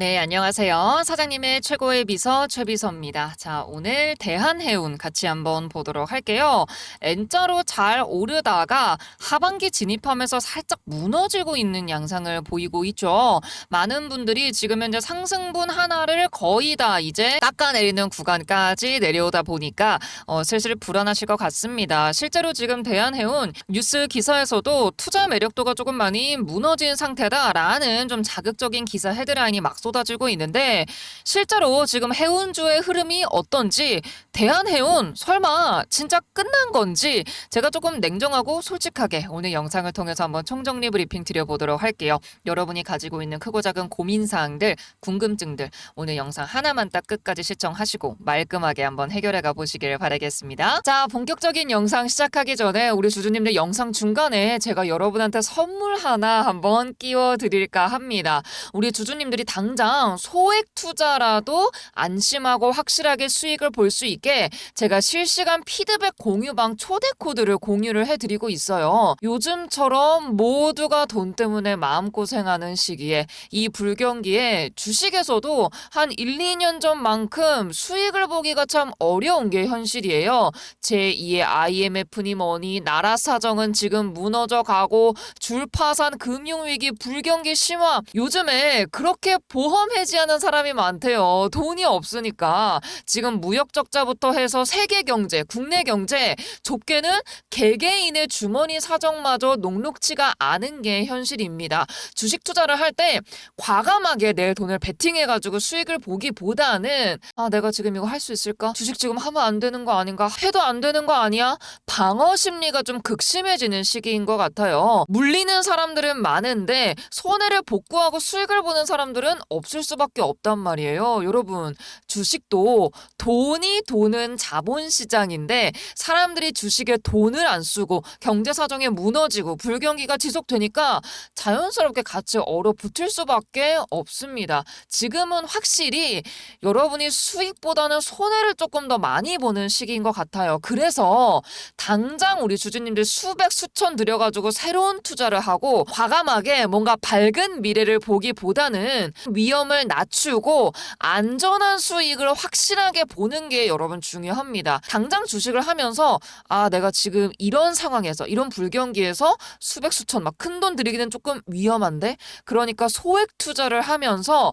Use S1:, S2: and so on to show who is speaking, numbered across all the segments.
S1: 네, 안녕하세요. 사장님의 최고의 비서 최비서입니다. 자, 오늘 대한해운 같이 한번 보도록 할게요. N자로 잘 오르다가 하반기 진입하면서 살짝 무너지고 있는 양상을 보이고 있죠. 많은 분들이 지금 현재 상승분 하나를 거의 다 이제 깎아내리는 구간까지 내려오다 보니까 어, 슬슬 불안하실 것 같습니다. 실제로 지금 대한해운 뉴스 기사에서도 투자 매력도가 조금 많이 무너진 상태다라는 좀 자극적인 기사 헤드라인이 막쏟 아지고 있는데 실제로 지금 해운주의 흐름이 어떤지 대한해운 설마 진짜 끝난 건지 제가 조금 냉정하고 솔직하게 오늘 영상을 통해서 한번 총정리 브리핑 드려보도록 할게요. 여러분이 가지고 있는 크고 작은 고민사항들, 궁금증들 오늘 영상 하나만 딱 끝까지 시청하시고 말끔하게 한번 해결해 가보시길 바라겠습니다. 자, 본격적인 영상 시작하기 전에 우리 주주님들 영상 중간에 제가 여러분한테 선물 하나 한번 끼워 드릴까 합니다. 우리 주주님들이 당장 소액 투자라도 안심하고 확실하게 수익을 볼 수 있게 제가 실시간 피드백 공유방 초대 코드를 공유를 해드리고 있어요. 요즘처럼 모두가 돈 때문에 마음고생하는 시기에 이 불경기에 주식에서도 한 1, 2년 전만큼 수익을 보기가 참 어려운 게 현실이에요. 제2의 IMF니 뭐니 나라 사정은 지금 무너져 가고 줄파산 금융위기 불경기 심화 요즘에 그렇게 보험 해지하는 사람이 많대요. 돈이 없으니까 지금 무역 적자부터 해서 세계 경제, 국내 경제 좁게는 개개인의 주머니 사정마저 녹록치가 않은 게 현실입니다. 주식 투자를 할 때 과감하게 내 돈을 베팅해가지고 수익을 보기보다는 아 내가 지금 이거 할 수 있을까? 주식 지금 하면 안 되는 거 아닌가? 해도 안 되는 거 아니야? 방어 심리가 좀 극심해지는 시기인 것 같아요. 물리는 사람들은 많은데 손해를 복구하고 수익을 보는 사람들은 없을 수밖에 없단 말이에요. 여러분 주식도 돈이 도는 자본시장인데 사람들이 주식에 돈을 안 쓰고 경제 사정에 무너지고 불경기가 지속되니까 자연스럽게 같이 얼어붙을 수밖에 없습니다. 지금은 확실히 여러분이 수익보다는 손해를 조금 더 많이 보는 시기인 것 같아요. 그래서 당장 우리 주주님들 수백 수천 들여가지고 새로운 투자를 하고 과감하게 뭔가 밝은 미래를 보기보다는 위험을 낮추고 안전한 수익을 확실하게 보는 게 여러분 중요합니다. 당장 주식을 하면서 아 내가 지금 이런 상황에서 이런 불경기에서 수백 수천 막 큰 돈 들이기는 조금 위험한데 그러니까 소액 투자를 하면서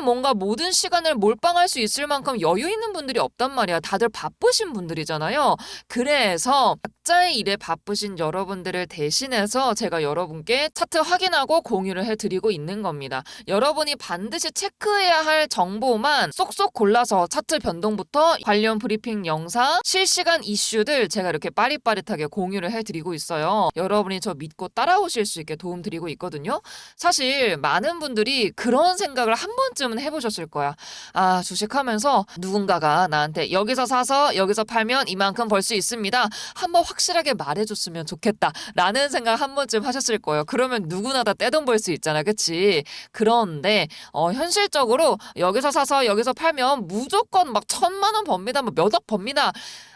S1: 뭔가 모든 시간을 몰빵할 수 있을 만큼 여유 있는 분들이 없단 말이야. 다들 바쁘신 분들이잖아요. 그래서 각자의 일에 바쁘신 여러분들을 대신해서 제가 여러분께 차트 확인하고 공유를 해드리고 있는 겁니다. 여러분이 반드시 체크해야 할 정보만 쏙쏙 골라서 차트 변동부터 관련 브리핑 영상, 실시간 이슈들 제가 이렇게 빠릿빠릿하게 공유를 해드리고 있어요. 여러분이 저 믿고 따라오실 수 있게 도움드리고 있거든요. 사실 많은 분들이 그런 생각을 한 번쯤 번쯤은 해보셨을 거야. 아, 주식하면서 누군가가 나한테 여기서 사서 여기서 팔면 이만큼 벌 수 있습니다. 한번 확실하게 말해줬으면 좋겠다. 라는 생각 한 번쯤 하셨을 거예요. 그러면 누구나 다 떼돈 벌 수 있잖아. 그치? 그런데, 어, 현실적으로 여기서 사서 여기서 팔면 무조건 막 천만 원 법니다. 뭐 몇억 법니다.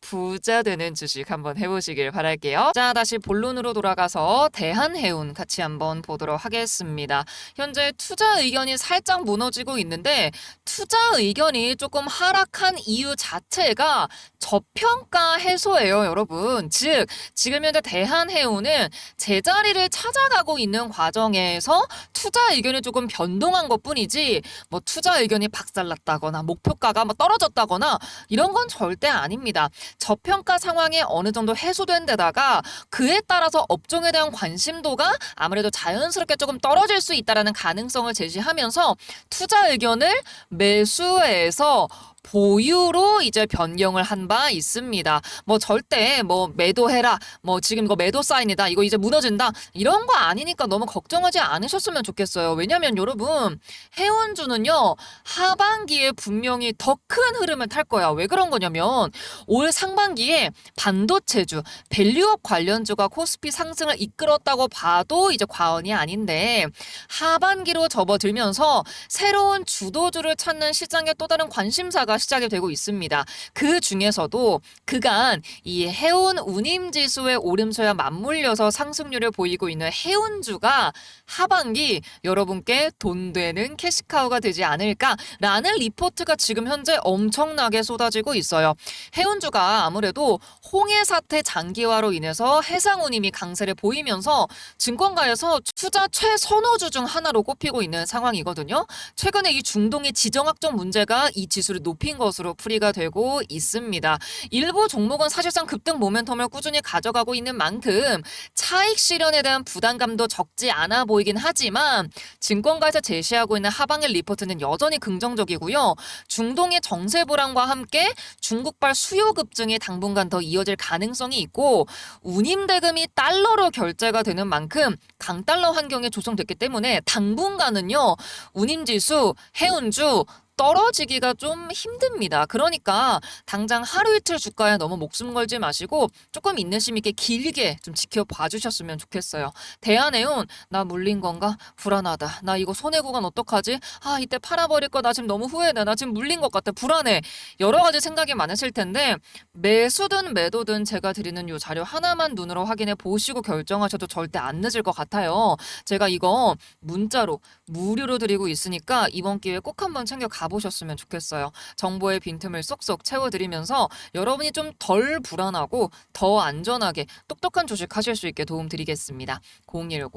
S1: 부자 되는 주식 한번 해보시길 바랄게요. 자, 다시 본론으로 돌아가서 대한해운 같이 한번 보도록 하겠습니다. 현재 투자 의견이 살짝 무너지고 있는데 투자 의견이 조금 하락한 이유 자체가 저평가 해소예요, 여러분. 즉, 지금 현재 대한해운은 제자리를 찾아가고 있는 과정에서 투자 의견이 조금 변동한 것 뿐이지, 뭐 투자 의견이 박살났다거나, 목표가가 뭐 떨어졌다거나, 이런 건 절대 아닙니다. 저평가 상황이 어느 정도 해소된 데다가 그에 따라서 업종에 대한 관심도가 아무래도 자연스럽게 조금 떨어질 수 있다라는 가능성을 제시하면서 투자 의견을 매수해서 보유로 이제 변경을 한 바 있습니다. 뭐 절대 뭐 매도해라. 뭐 지금 이거 매도 사인이다. 이거 이제 무너진다. 이런 거 아니니까 너무 걱정하지 않으셨으면 좋겠어요. 왜냐면 여러분 해운주는요. 하반기에 분명히 더 큰 흐름을 탈 거야. 왜 그런 거냐면 올 상반기에 반도체주, 밸류업 관련주가 코스피 상승을 이끌었다고 봐도 이제 과언이 아닌데 하반기로 접어들면서 새로운 주도주를 찾는 시장의 또 다른 관심사가 시작이 되고 있습니다. 그 중에서도 그간 이 해운 운임 지수의 오름세와 맞물려서 상승률을 보이고 있는 해운주가 하반기 여러분께 돈 되는 캐시카우가 되지 않을까라는 리포트가 지금 현재 엄청나게 쏟아지고 있어요. 해운주가 아무래도 홍해 사태 장기화로 인해서 해상 운임이 강세를 보이면서 증권가에서 투자 최선호주 중 하나로 꼽히고 있는 상황이거든요. 최근에 이 중동의 지정학적 문제가 이 지수를 높인 것으로 풀이가 되고 있습니다. 일부 종목은 사실상 급등 모멘텀을 꾸준히 가져가고 있는 만큼 차익 실현에 대한 부담감도 적지 않아 보이긴 하지만 증권가에서 제시하고 있는 하반기 리포트는 여전히 긍정적이고요. 중동의 정세 불안과 함께 중국발 수요 급증이 당분간 더 이어질 가능성이 있고 운임 대금이 달러로 결제가 되는 만큼 강달러 환경에 조성됐기 때문에 당분간은요 운임 지수, 해운주 떨어지기가 좀 힘듭니다. 그러니까 당장 하루 이틀 주가에 너무 목숨 걸지 마시고 조금 인내심 있게 길게 좀 지켜봐 주셨으면 좋겠어요. 대한해운 나 물린 건가? 불안하다. 나 이거 손해 구간 어떡하지? 아 이때 팔아버릴 거 나 지금 너무 후회돼. 나 지금 물린 것 같아. 불안해. 여러 가지 생각이 많으실 텐데 매수든 매도든 제가 드리는 요 자료 하나만 눈으로 확인해 보시고 결정하셔도 절대 안 늦을 것 같아요. 제가 이거 문자로 무료로 드리고 있으니까 이번 기회에 꼭 한번 챙겨 가보셨으면 좋겠어요. 정보의 빈틈을 쏙쏙 채워드리면서 여러분이 좀 덜 불안하고 더 안전하게 똑똑한 주식 하실 수 있게 도움드리겠습니다. 010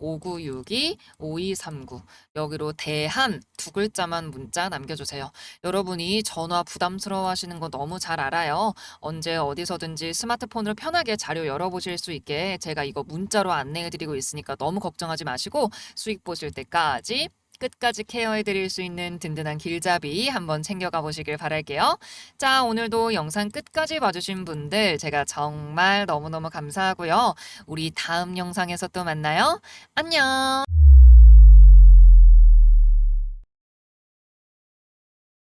S1: 5962-5239 여기로 대한 두 글자만 문자 남겨주세요. 여러분이 전화 부담스러워 하시는 거 너무 잘 알아요. 언제 어디서든지 스마트폰으로 편하게 자료 열어보실 수 있게 제가 이거 문자로 안내해드리고 있으니까 너무 걱정하지 마시고 수익 보실 때까지 끝까지 케어해 드릴 수 있는 든든한 길잡이 한번 챙겨가 보시길 바랄게요. 자, 오늘도 영상 끝까지 봐주신 분들 제가 정말 너무너무 감사하고요. 우리 다음 영상에서 또 만나요. 안녕!